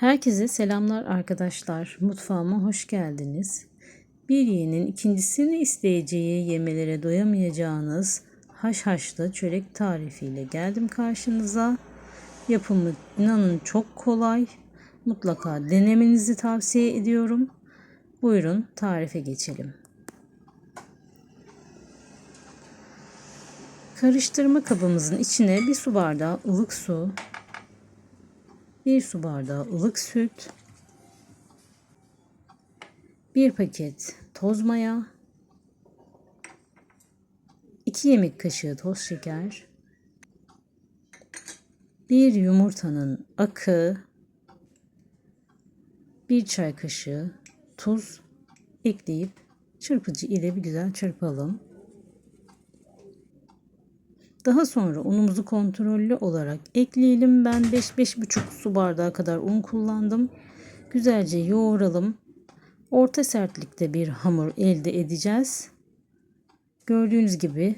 Herkese selamlar arkadaşlar. Mutfağıma hoş geldiniz. Bir yeğenin ikincisini isteyeceği yemelere doyamayacağınız haşhaşlı çörek tarifiyle geldim karşınıza. Yapımı inanın çok kolay. Mutlaka denemenizi tavsiye ediyorum. Buyurun tarife geçelim. Karıştırma kabımızın içine bir su bardağı ılık su, 1 su bardağı ılık süt, 1 paket toz maya, 2 yemek kaşığı toz şeker, 1 yumurtanın akı, 1 çay kaşığı tuz ekleyip çırpıcı ile bir güzel çırpalım. Daha sonra unumuzu kontrollü olarak ekleyelim. Ben 5-5,5 su bardağı kadar un kullandım. Güzelce yoğuralım. Orta sertlikte bir hamur elde edeceğiz. Gördüğünüz gibi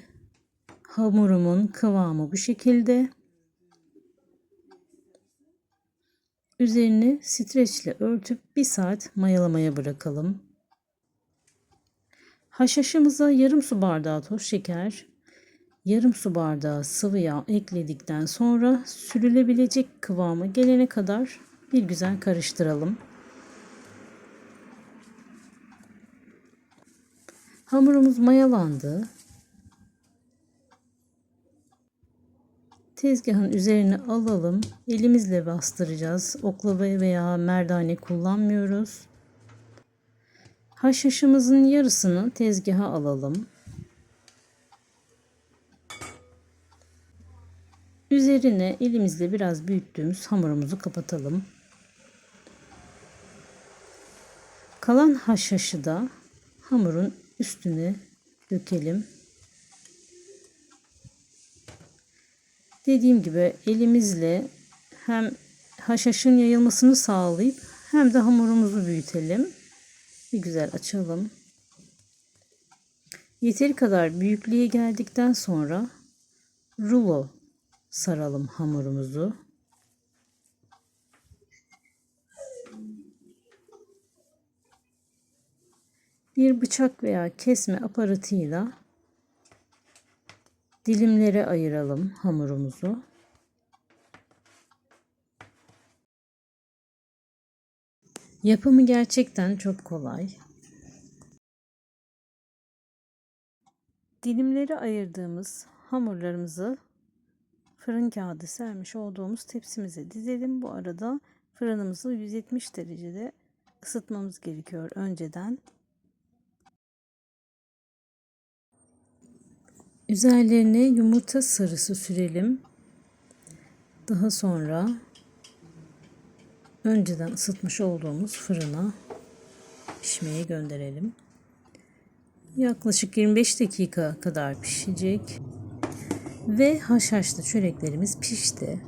hamurumun kıvamı bu şekilde. Üzerini streçle örtüp bir saat mayalamaya bırakalım. Haşhaşımıza yarım su bardağı toz şeker, yarım su bardağı sıvı yağ ekledikten sonra sürülebilecek kıvama gelene kadar bir güzel karıştıralım. Hamurumuz mayalandı. Tezgahın üzerine alalım. Elimizle bastıracağız. Oklava veya merdane kullanmıyoruz. Haşhaşımızın yarısını tezgaha alalım. Üzerine elimizle biraz büyüttüğümüz hamurumuzu kapatalım. Kalan haşhaşı da hamurun üstüne dökelim. Dediğim gibi elimizle hem haşhaşın yayılmasını sağlayıp hem de hamurumuzu büyütelim. Bir güzel açalım. Yeteri kadar büyüklüğe geldikten sonra rulo saralım hamurumuzu. Bir bıçak veya kesme aparatıyla dilimlere ayıralım hamurumuzu. Yapımı gerçekten çok kolay. Dilimleri ayırdığımız hamurlarımızı fırın kağıdı sermiş olduğumuz tepsimize dizelim. Bu arada fırınımızı 170 derecede ısıtmamız gerekiyor önceden. Üzerlerine yumurta sarısı sürelim. Daha sonra önceden ısıtmış olduğumuz fırına pişmeye gönderelim. Yaklaşık 25 dakika kadar pişecek. Ve haşhaşlı çöreklerimiz pişti.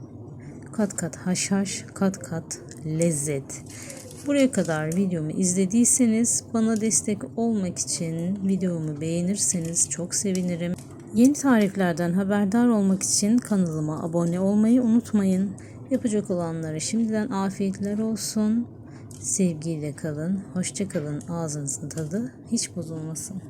Kat kat haşhaş, kat kat lezzet. Buraya kadar videomu izlediyseniz bana destek olmak için videomu beğenirseniz çok sevinirim. Yeni tariflerden haberdar olmak için kanalıma abone olmayı unutmayın. Yapacak olanlara şimdiden afiyetler olsun. Sevgiyle kalın, hoşça kalın. Ağzınızın tadı hiç bozulmasın.